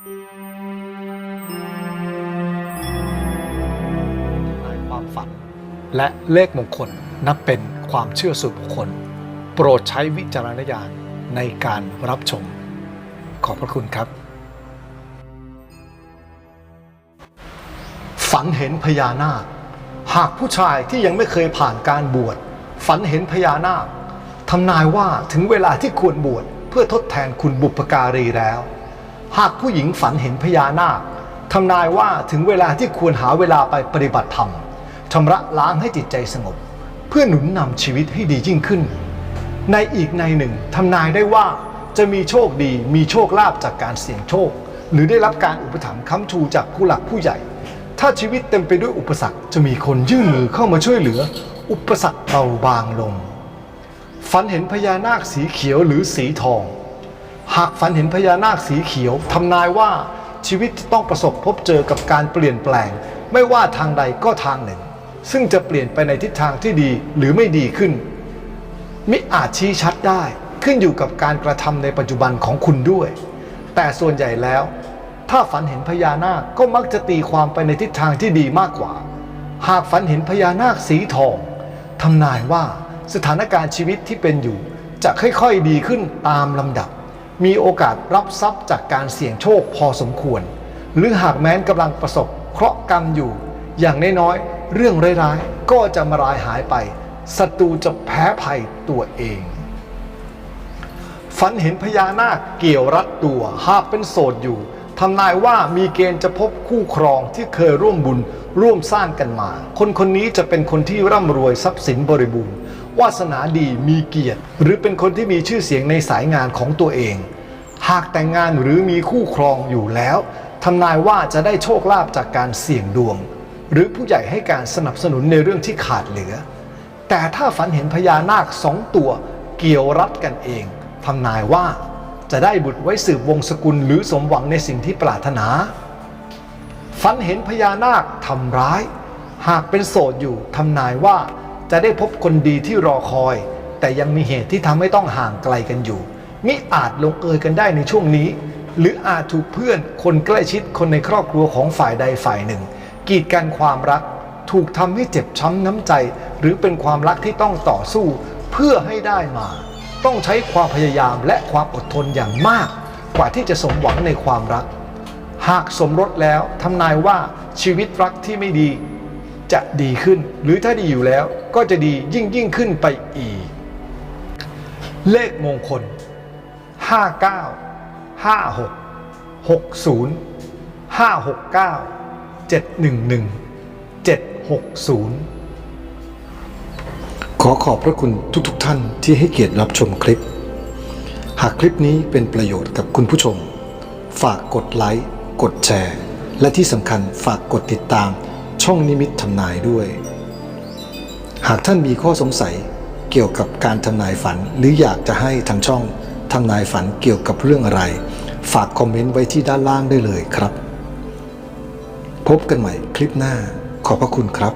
ทายความฝัน และเลขมงคลนับเป็นความเชื่อส่วนบุคคล โปรดใช้วิจารณญาณในการรับชม ขอบพระคุณครับ ฝันเห็นพญานาค หากผู้ชายที่ยังไม่เคยผ่านการบวช ฝันเห็นพญานาคทำนายว่าถึงเวลาที่ควรบวชเพื่อทดแทนคุณบุพการีแล้ว หากผู้หญิงฝันเห็นพญานาคทำนายว่าถึงเวลาที่ควรหาเวลาไปปฏิบัติธรรมชำระล้างให้จิตใจสงบ เพื่อหนุนนำชีวิตให้ดียิ่งขึ้น ในอีกในหนึ่งทำนายได้ว่าจะมีโชคดีมีโชคลาภจากการเสี่ยงโชค หรือได้รับการอุปถัมภ์ค้ำชูจากผู้หลักผู้ใหญ่ ถ้าชีวิตเต็มไปด้วยอุปสรรคจะมีคนยื่นมือเข้ามาช่วยเหลือ อุปสรรคเบาบางลงฝันเห็นพญานาคสีเขียวหรือสีทอง หากฝันเห็นพญานาคสีเขียวทำนายว่าชีวิตจะต้องประสบพบเจอกับการเปลี่ยนแปลง ไม่ว่าทางใดก็ทางหนึ่ง ซึ่งจะเปลี่ยนไปในทิศทางที่ดีหรือไม่ดีขึ้น มิอาจชี้ชัดได้ขึ้นอยู่กับการกระทำในปัจจุบันของคุณด้วย แต่ส่วนใหญ่แล้ว ถ้าฝันเห็นพญานาคก็มักจะตีความไปในทิศทางที่ดีมากกว่า หากฝันเห็นพญานาคสีทองทำนายว่าสถานการณ์ชีวิตที่เป็นอยู่ จะค่อยๆดีขึ้นตามลำดับ มีโอกาสรับทรัพย์จากการเสี่ยงโชคพอสมควร หรือหากแม้นกำลังประสบเคราะห์กรรมอยู่ อย่างน้อยๆเรื่องร้ายๆก็จะมารายหายไปศัตรูจะแพ้ภัยตัวเอง ฝันเห็นพญานาคเกี่ยวรัดตัวหากเป็นโสดอยู่ทำนายว่ามีเกณฑ์จะพบคู่ครองที่เคยร่วมบุญร่วมสร้างกันมา คนคนนี้จะเป็นคนที่ร่ำรวยทรัพย์สินบริบูรณ์ วาสนาดีมีเกียรติ หรือเป็นคนที่มีชื่อเสียงในสายงานของตัวเอง หากแต่งงานหรือมีคู่ครองอยู่แล้วทำนายว่าจะได้โชคลาภจากการเสี่ยงดวง หรือผู้ใหญ่ให้การสนับสนุนในเรื่องที่ขาดเหลือ แต่ถ้าฝันเห็นพญานาคสองตัวเกี่ยวรัดกันเองทำนายว่าจะได้บุตรไว้สืบวงศกุลหรือสมหวังในสิ่งที่ปรารถนา ฝันเห็นพญานาคทำร้าย หากเป็นโสดอยู่ทำนายว่า จะได้พบคนดีที่รอคอย แต่ยังมีเหตุที่ทำให้ต้องห่างไกลกันอยู่ มิอาจลงเอยกันได้ในช่วงนี้ หรืออาจถูกเพื่อนคนใกล้ชิดคนในครอบครัวของฝ่ายใดฝ่ายหนึ่ง กีดกันความรัก ถูกทำให้เจ็บช้ำน้ำใจ หรือเป็นความรักที่ต้องต่อสู้ เพื่อให้ได้มา ต้องใช้ความพยายามและความอดทนอย่างมาก กว่าที่จะสมหวังในความรัก หากสมรสแล้วทำนายว่าชีวิตรักที่ไม่ดี จะดีขึ้น หรือถ้าดีอยู่แล้วก็จะดียิ่งยิ่งขึ้นไปอีก เลขมงคล 59 56 60 569 711 760 ขอขอบพระคุณทุกๆทท่านที่ให้เกียรติรับชมคลิป หากคลิปนี้เป็นประโยชน์กับคุณผู้ชม ฝากกดไลค์ กดแชร์ และที่สำคัญฝากกดติดตาม ช่องนิมิตทำนายด้วย หากท่านมีข้อสงสัยเกี่ยวกับการทำนายฝัน หรืออยากจะให้ทางช่องทำนายฝันเกี่ยวกับเรื่องอะไร ฝากคอมเมนต์ไว้ที่ด้านล่างได้เลยครับ พบกันใหม่คลิปหน้าขอบพระคุณครับ